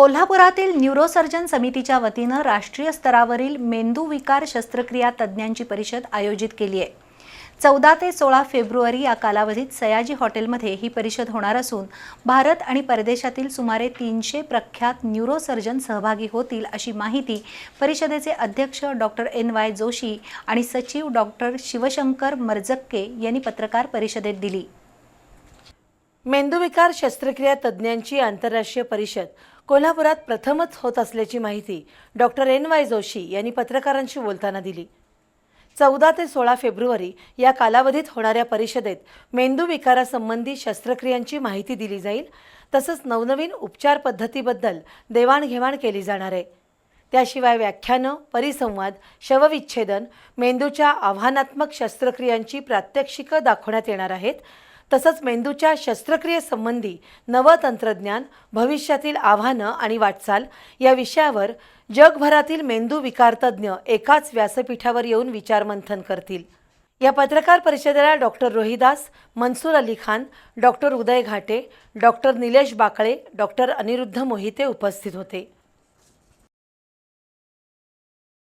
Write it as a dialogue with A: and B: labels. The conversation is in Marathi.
A: कोल्हापुरातील न्यूरोसर्जन समितीच्या वतीनं राष्ट्रीय स्तरावरील मेंदू विकार शस्त्रक्रिया तज्ज्ञांची परिषद आयोजित केली आहे. चौदा ते सोळा फेब्रुवारी या कालावधीत सयाजी हॉटेलमध्ये ही परिषद होणार असून भारत आणि परदेशातील सुमारे तीनशे प्रख्यात न्यूरोसर्जन सहभागी होतील अशी माहिती परिषदेचे अध्यक्ष डॉक्टर एन वाय जोशी आणि सचिव डॉक्टर शिवशंकर मर्जक्के यांनी पत्रकार परिषदेत दिली.
B: मेंदूविकार शस्त्रक्रिया तज्ज्ञांची आंतरराष्ट्रीय परिषद कोल्हापुरात प्रथमच होत असल्याची माहिती डॉक्टर एन वाय जोशी यांनी पत्रकारांशी बोलताना दिली. चौदा ते सोळा फेब्रुवारी या कालावधीत होणाऱ्या परिषदेत मेंदू विकारासंबंधी शस्त्रक्रियांची माहिती दिली जाईल तसंच नवनवीन उपचार पद्धतीबद्दल देवाणघेवाण केली जाणार आहे. त्याशिवाय व्याख्यानं परिसंवाद शवविच्छेदन मेंदूच्या आव्हानात्मक शस्त्रक्रियांची प्रात्यक्षिकं दाखवण्यात येणार आहेत तसंच मेंदूच्या शस्त्रक्रियेसंबंधी नवं तंत्रज्ञान भविष्यातील आव्हानं आणि वाटचाल या विषयावर जगभरातील मेंदू विकारतज्ञ एकाच व्यासपीठावर येऊन विचारमंथन करतील. या पत्रकार परिषदेला doctor Rohidas Mansoor Ali Khan doctor Uday Ghate doctor Nilesh Bakale doctor Aniruddha Mohite उपस्थित होते.